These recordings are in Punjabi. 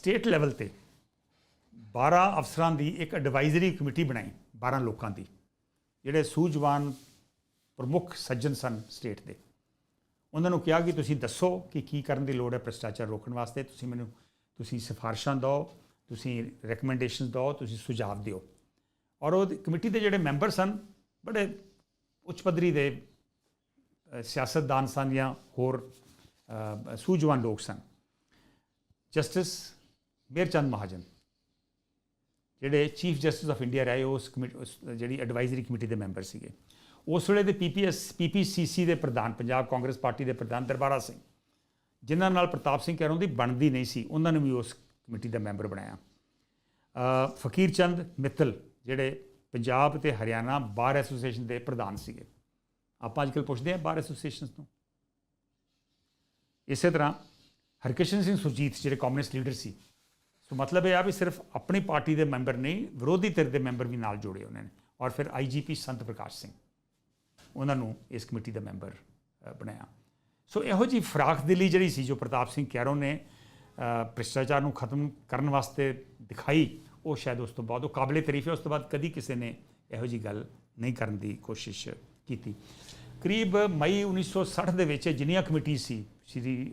ਸਟੇਟ ਲੈਵਲ ਤੇ 12 ਅਫਸਰਾਂ ਦੀ ਇੱਕ ਐਡਵਾਈਜ਼ਰੀ ਕਮੇਟੀ ਬਣਾਈ 12 ਲੋਕਾਂ ਦੀ। ਜਿਹੜੇ ਸੂਝਵਾਨ ਪ੍ਰਮੁੱਖ ਸੱਜਣ ਸਨ ਸਟੇਟ ਦੇ। ਉਹਨਾਂ ਨੂੰ ਕਿਹਾ ਕਿ ਤੁਸੀਂ ਦੱਸੋ ਕਿ ਕੀ ਕਰਨ ਦੀ ਲੋੜ ਹੈ ਭ੍ਰਿਸ਼ਟਾਚਾਰ ਰੋਕਣ ਵਾਸਤੇ। ਤੁਸੀਂ ਮੈਨੂੰ ਤੁਸੀਂ ਸਿਫਾਰਿਸ਼ਾਂ ਦਿਓ ਤੁਸੀਂ ਰეკਮੈਂਡੇਸ਼ਨਸ ਦਿਓ ਤੁਸੀਂ ਸੁਝਾਅ ਦਿਓ। ਔਰ ਉਹ ਕਮੇਟੀ ਦੇ ਜਿਹੜੇ ਮੈਂਬਰ ਸਨ ਬੜੇ ਉੱਚ ਪੱਧਰੀ ਦੇ ਸਿਆਸਤਦਾਨ ਸਨ ਜਾਂ ਹੋਰ ਅ, ਸੂਝਵਾਨ ਲੋਕ ਸਨ। ਜਸਟਿਸ ਮੇਰਚੰਦ ਮਹਾਜਨ, ਜਿਹੜੇ ਚੀਫ ਜਸਟਿਸ ਆਫ ਇੰਡੀਆ ਰਹੇ, ਉਸ ਕਮੇਟੀ ਉਸ, ਜਿਹੜੀ ਐਡਵਾਈਜ਼ਰੀ ਕਮੇਟੀ ਦੇ ਮੈਂਬਰ ਸੀਗੇ। ਉਸ ਵੇਲੇ ਦੇ ਪੀਪੀਐਸ ਪੀਪੀਸੀਸੀ ਦੇ ਪ੍ਰਧਾਨ, ਪੰਜਾਬ ਕਾਂਗਰਸ ਪਾਰਟੀ ਦੇ ਪ੍ਰਧਾਨ ਦਰਬਾਰਾ ਸਿੰਘ, ਜਿਨ੍ਹਾਂ ਨਾਲ ਪ੍ਰਤਾਪ ਸਿੰਘ ਕਹਿਰੋਂ ਦੀ ਬਣਦੀ ਨਹੀਂ ਸੀ, ਉਹਨਾਂ ਨੂੰ ਵੀ ਉਸ ਕਮੇਟੀ ਦਾ ਮੈਂਬਰ ਬਣਾਇਆ। ਫਕੀਰ ਚੰਦ ਮਿੱਤਲ, ਜਿਹੜੇ ਪੰਜਾਬ ਤੇ ਹਰਿਆਣਾ ਬਾਰ ਐਸੋਸੀਏਸ਼ਨ ਦੇ ਪ੍ਰਧਾਨ ਸੀਗੇ। ਆਪਾਂ ਅੱਜਕੱਲ ਪੁੱਛਦੇ ਹਾਂ ਬਾਰ ਐਸੋਸੀਏਸ਼ਨਸ ਤੋਂ ਇਸੇ ਤਰ੍ਹਾਂ ਹਰਕਿਸ਼ਨ ਸਿੰਘ ਸੁਰਜੀਤ, ਜਿਹੜੇ ਕਮਿਊਨਿਸਟ ਲੀਡਰ ਸੀ ਸੋ ਮਤਲਬ ਇਹ ਆ ਵੀ ਸਿਰਫ ਆਪਣੀ ਪਾਰਟੀ ਦੇ ਮੈਂਬਰ ਨਹੀਂ, ਵਿਰੋਧੀ ਧਿਰ ਦੇ ਮੈਂਬਰ ਵੀ ਨਾਲ ਜੋੜੇ ਉਹਨਾਂ ਨੇ ਔਰ ਫਿਰ ਆਈਜੀਪੀ ਸੰਤ ਪ੍ਰਕਾਸ਼ ਸਿੰਘ, ਉਹਨਾਂ ਨੂੰ ਇਸ ਕਮੇਟੀ ਦਾ ਮੈਂਬਰ ਬਣਾਇਆ। ਸੋ ਇਹੋ ਜੀ ਫਰਾਖ ਦਿਲੀ ਜਿਹੜੀ ਸੀ ਜੋ ਪ੍ਰਤਾਪ ਸਿੰਘ ਕੈਰੋਂ ਨੇ ਭ੍ਰਿਸ਼ਟਾਚਾਰ ਨੂੰ ਖਤਮ ਕਰਨ ਵਾਸਤੇ ਦਿਖਾਈ, ਉਹ ਸ਼ਾਇਦ ਉਸ ਤੋਂ ਬਾਅਦ, ਉਹ ਕਾਬਲੇ ਤਾਰੀਫ ਹੈ, ਉਸ ਤੋਂ ਬਾਅਦ ਕਦੀ ਕਿਸੇ ਨੇ ਇਹੋ ਜੀ ਗੱਲ ਨਹੀਂ ਕਰਨ ਦੀ ਕੋਸ਼ਿਸ਼ ਕੀਤੀ। ਕਰੀਬ ਮਈ 1960 ਦੇ ਵਿੱਚ ਜਿੰਨੀਆਂ ਕਮੇਟੀ ਸੀ, ਸ਼੍ਰੀ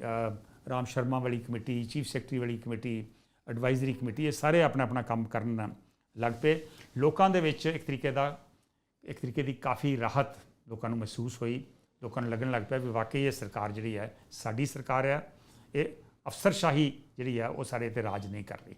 ਰਾਮ ਸ਼ਰਮਾ ਵਾਲੀ ਕਮੇਟੀ, ਚੀਫ ਸੈਕਟਰੀ ਵਾਲੀ ਕਮੇਟੀ ਐਡਵਾਈਜ਼ਰੀ ਕਮੇਟੀ ਇਹ ਸਾਰੇ ਆਪਣਾ ਆਪਣਾ ਕੰਮ ਕਰਨ ਲੱਗ ਪਏ। ਲੋਕਾਂ ਦੇ ਵਿੱਚ ਇੱਕ ਤਰੀਕੇ ਦਾ, ਇੱਕ ਤਰੀਕੇ ਦੀ ਕਾਫੀ ਰਾਹਤ ਲੋਕਾਂ ਨੂੰ ਮਹਿਸੂਸ ਹੋਈ। ਲੋਕਾਂ ਨੂੰ ਲੱਗਣ ਲੱਗ ਪਿਆ ਵੀ ਵਾਕਈ ਇਹ ਸਰਕਾਰ ਜਿਹੜੀ ਹੈ, ਸਾਡੀ ਸਰਕਾਰ ਹੈ ਇਹ ਅਫਸਰਸ਼ਾਹੀ ਜਿਹੜੀ ਆ, ਉਹ ਸਾਡੇ ਤੇ ਰਾਜ ਨਹੀਂ ਕਰ ਰਹੀ।